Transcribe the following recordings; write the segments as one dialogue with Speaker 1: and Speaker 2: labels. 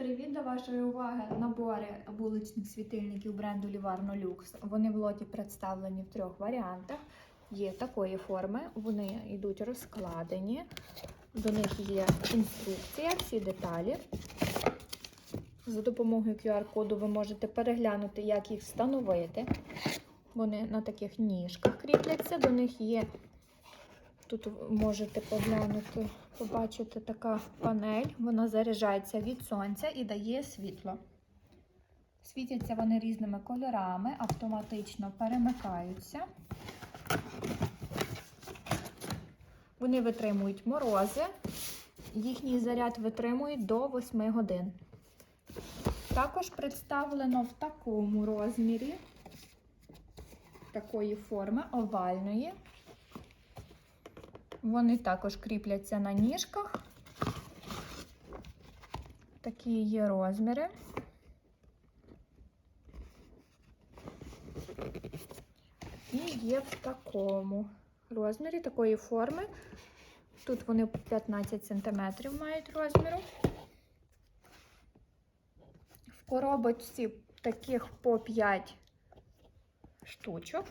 Speaker 1: привіт! До вашої уваги набори вуличних світильників бренду Livarno Lux. Вони в лоті представлені в трьох варіантах. Є такої форми, вони йдуть розкладені. До них є інструкція, всі деталі. За допомогою QR-коду ви можете переглянути, як їх встановити. Вони на таких ніжках кріпляться. До них є Тут можете поглянути, побачити така панель. Вона заряджається від сонця і дає світло. Світяться вони різними кольорами, автоматично перемикаються. Вони витримують морози. Їхній заряд витримує до 8 годин. Також представлено в такому розмірі, такої форми овальної. Вони також кріпляться на ніжках. Такі є розміри. І є в такому розмірі, такої форми. Тут вони 15 см мають розміру. В коробочці таких по 5 штучок.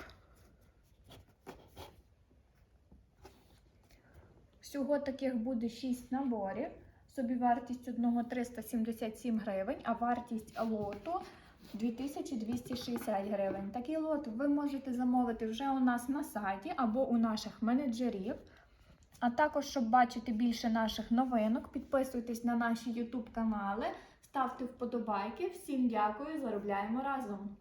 Speaker 1: Всього таких буде 6 наборів. Собівартість одного 377 гривень, а вартість лоту 2260 гривень. Такий лот ви можете замовити вже у нас на сайті або у наших менеджерів. А також, щоб бачити більше наших новинок, підписуйтесь на наші YouTube канали, ставте вподобайки. Всім дякую, заробляємо разом!